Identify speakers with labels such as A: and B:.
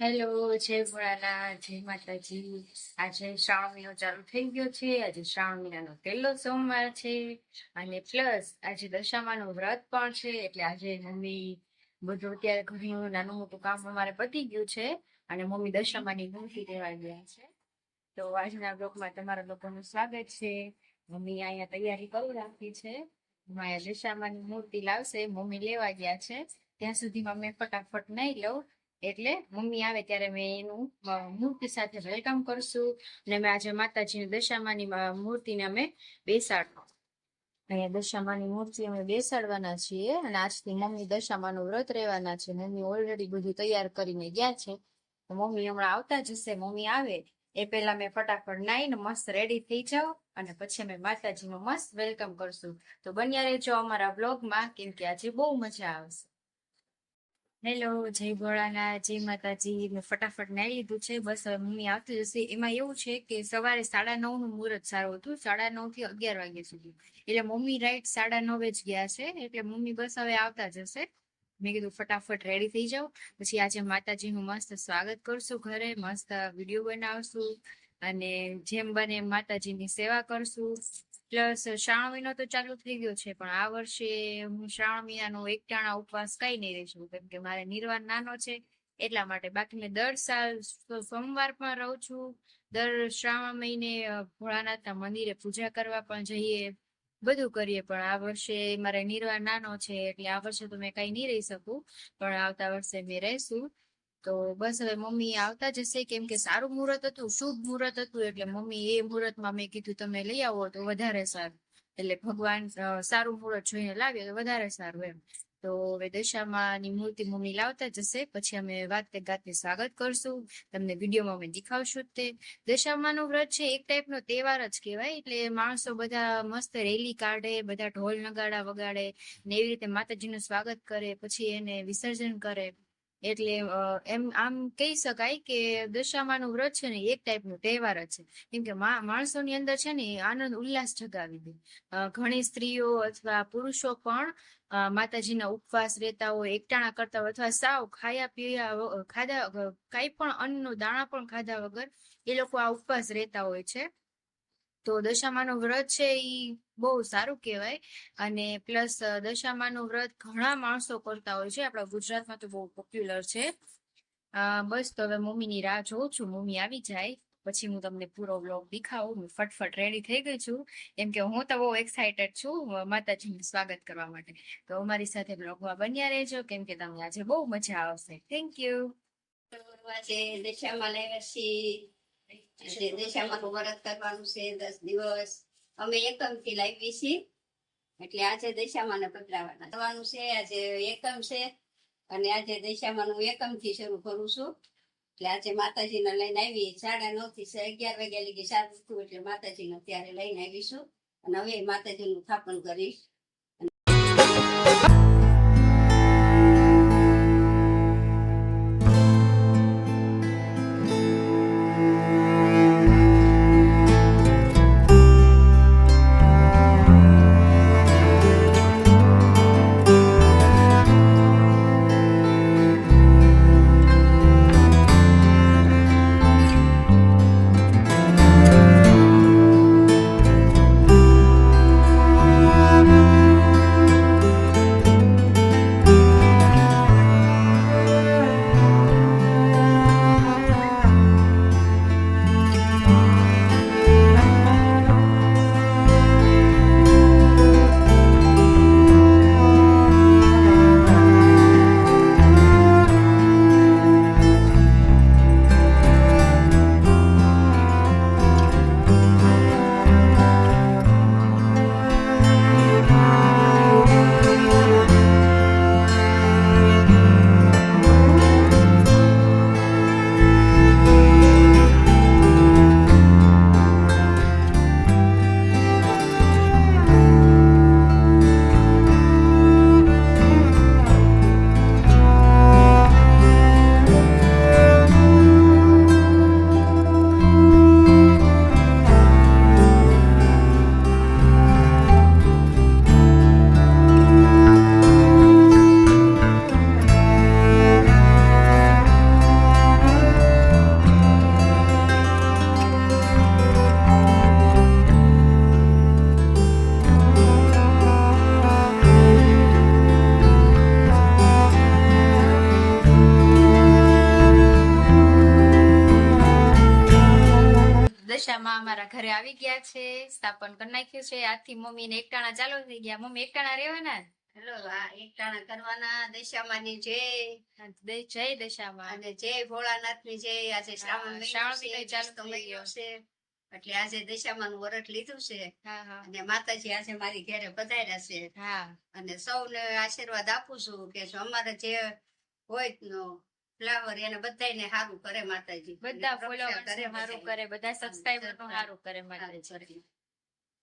A: Hello, જય ભોળાનાથ, જય માતાજી. આજે શ્રાવણ મહિનો ચાલુ થઈ ગયો છે. આજે શ્રાવણ મહિનાનો પહેલો સોમવાર છે અને પ્લસ આજે દશામાનું વ્રત પણ છે. એટલે આજે મમ્મી બધું અત્યારે ઘણું નાનું મોટું કામ અમારે પતી ગયું છે અને મમ્મી દશામાની મૂર્તિ લેવા ગયા છે. તો આજના બ્લોકમાં તમારા લોકોનું સ્વાગત છે. મમ્મી અહીંયા તૈયારી કરી રાખી છે. અહીંયા દશામાની મૂર્તિ લાવશે. મમ્મી લેવા ગયા છે. ત્યાં સુધીમાં મેં ફટાફટ નહીં લઉં. એટલે મમ્મી આવે ત્યારે મેં એનું મૂર્તિ સાથે વેલકમ કરશું અને મેં આજે માતાજીની દશામાની મૂર્તિને અમે બેસાડવા અહીંયા દશામાની મૂર્તિ અમે બેસાડવાના છીએ અને આજથી મમ્મી દશામાનું વ્રત રહેવાના છે. મમ્મી ઓલરેડી બધું તૈયાર કરીને ગયા છે. મમ્મી હમણાં આવતા જ હશે. મમ્મી આવે એ પહેલા મેં ફટાફટ નાઈને મસ્ત રેડી થઈ જાઉં અને પછી અમે માતાજીનું મસ્ત વેલકમ કરશું. તો બન્યા રહેજો અમારા બ્લોગમાં કેમ કે આજે બહુ મજા આવશે. હેલો, જય ભોળાના જય માતાજી. મેં ફટાફટ નાઈ લીધું છે. બસ હવે મમ્મી આવતી જશે. એમાં એવું છે કે સવારે સાડા નવનું મુહૂર્ત સારું હતું. સાડા નવથી અગિયાર વાગ્યા સુધી. એટલે મમ્મી રાઈટ સાડા નવે જ ગયા છે. એટલે મમ્મી બસ હવે આવતા જ હશે મેં કીધું ફટાફટ રેડી થઈ જાઉં પછી આજે માતાજીનું મસ્ત સ્વાગત કરશું ઘરે. મસ્ત વીડિયો બનાવશું. અને જેમ બને માતાજીની સેવા કરશું. પ્લસ શ્રાવણ મહિનો તો ચાલુ થઈ ગયો છે, પણ આ વર્ષે હું શ્રાવણ મહિનાનો એકટાણા ઉપવાસ કઈ નહીં રહી રહીશું કેમ કે મારે નિર્વાણ નાનો છે, એટલા માટે બાકી મેં દર સાલ સોમવાર પણ રહું છું, દર શ્રાવણ મહિને ભોળાનાથના મંદિરે પૂજા કરવા પણ જઈએ, બધું કરીએ, પણ આ વર્ષે મારે નિર્વાણ નાનો છે, એટલે આ વર્ષે તો મેં કઈ નહીં રહી શકું, પણ આવતા વર્ષે મેં રહીશું. તો બસ હવે મમ્મી આવતા જ હશે કેમ કે સારું મુહૂર્ત હતું, શુભ મુહૂર્ત હતું. એટલે મમ્મી એ મુહૂર્તમાં મેં કીધું, તમે લઈ આવો તો વધારે સારું. એટલે ભગવાન સારું મુહૂર્ત જોઈને લાવ્યો તો વધારે સારું એમ. તો હવે દશામાની મૂર્તિ મમ્મી લાવતા જ હશે પછી અમે વાતે ગાતે સ્વાગત કરશું. તમને વિડીયોમાં અમે દેખાવશું તે. દશામાનું વ્રત છે, એક ટાઈપનો તહેવાર જ કહેવાય. એટલે માણસો બધા મસ્ત રેલી કાઢે, બધા ઢોલ નગાડા વગાડે ને એવી રીતે માતાજીનું સ્વાગત કરે, પછી એને વિસર્જન કરે. એટલે એમ, આમ કહી શકાય કે દશામાનું વ્રત છે ને, એક ટાઈપનો તહેવાર જ છે. કેમ કે માણસોની અંદર છે ને આનંદ ઉલ્લાસ જગાવી દે. ઘણી સ્ત્રીઓ અથવા પુરુષો પણ માતાજીના ઉપવાસ રહેતા હોય, એકટાણા કરતા હોય અથવા સાવ ખાયા પીયા ખાધા કાંઈ પણ અન્નનું દાણા પણ ખાધા વગર એ લોકો આ ઉપવાસ રહેતા હોય છે. તો દશામાનું વ્રત છે ઈ બહુ સારું કહેવાય. અને પ્લસ દશામાનું વ્રત ઘણા માણસો કરતા હોય છે. આપણા ગુજરાતમાં તો બહુ પોપ્યુલર છે. બસ તો હવે મમ્મીની રાહ જોઉં છું. મમ્મી આવી જાય. પછી હું તમને પૂરો વ્લોગ દેખાવું. ફટફટ રેડી થઈ ગઈ છું. એમ કે હું તો બહુ એક્સાઇટેડ છું માતાજીનું સ્વાગત કરવા માટે. તો અમારી સાથે બ્લોગમાં બન્યા રહેજો. કેમ કે તમને આજે બહુ મજા આવશે. થેન્ક યુ
B: આજે દશામાં આજે દશામાનું વ્રત કરવાનું છે, દસ દિવસ. અમે એકમથી લાવી છીએ. એટલે આજે દશામાને પધરાવાના થવાનું છે. આજે એકમ છે. અને આજે દશામાનું એકમથી શરૂ કરું છું. એટલે આજે માતાજીને લઈને આવી સાડા નવથી અગિયાર વાગ્યા લગી સારું હતું એટલે માતાજીને અત્યારે લઈને આવીશું. અને હવે માતાજીનું સ્થાપન કરીશ.
A: અમારા ઘરે આવી ગયા છે સ્થાપન કરી નાખ્યું છે. આજથી મમ્મી ને એકટાણા ચાલુ થઈ ગયા. મમ્મી એકટાણા રહેવાના?
B: હેલો આ એકટાણા કરવાના દશામાની જય.
A: જય દશામાં.
B: અને જય ભોળાનાથની જય. આજે શ્રાવણ
A: શ્રાવણ ચાલુ થઈ ગયો.
B: છે. એટલે આજે દશામાનું વરટ લીધું છે.
A: હા હા.
B: અને માતાજી આજે મારી ઘરે પધાર્યા છે.
A: હા.
B: અને સૌને આશીર્વાદ આપું છું કે જો અમારે જે હોય નો ફ્લાવર એને બધાને સારું કરે માતાજી.
A: બધા
B: અને
A: હારું
B: કરે
A: સારું કરે બધા સબસ્ક્રાઈબરનું
B: સારું
A: કરે માતાજી.